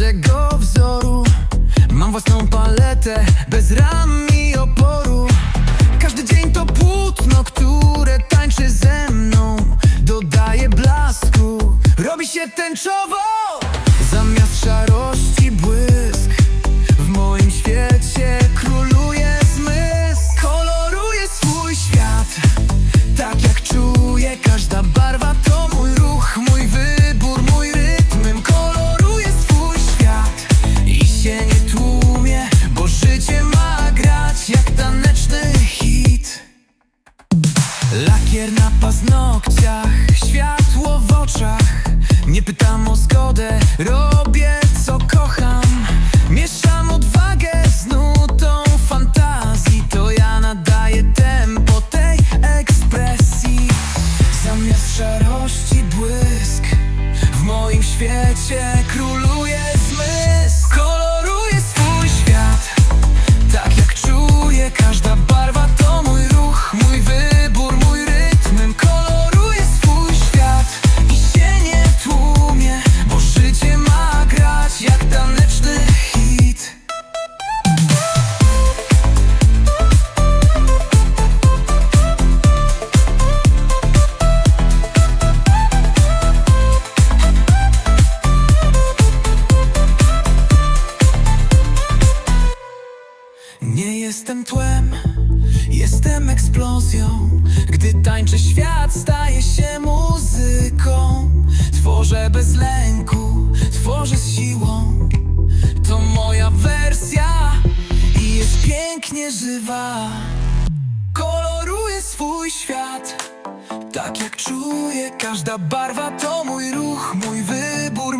it goes. Na paznokciach, światło w oczach. Nie pytam o zgodę, robię co kocham. Mieszam odwagę z nutą fantazji. To ja nadaję tempo tej ekspresji. Zamiast szarości błysk W moim świecie Jestem tłem, jestem eksplozją. Gdy tańczę świat staje się muzyką. Tworzę bez lęku, tworzę z siłą. To moja wersja i jest pięknie żywa. Koloruję swój świat Tak jak czuję, każda barwa to mój ruch, mój wybór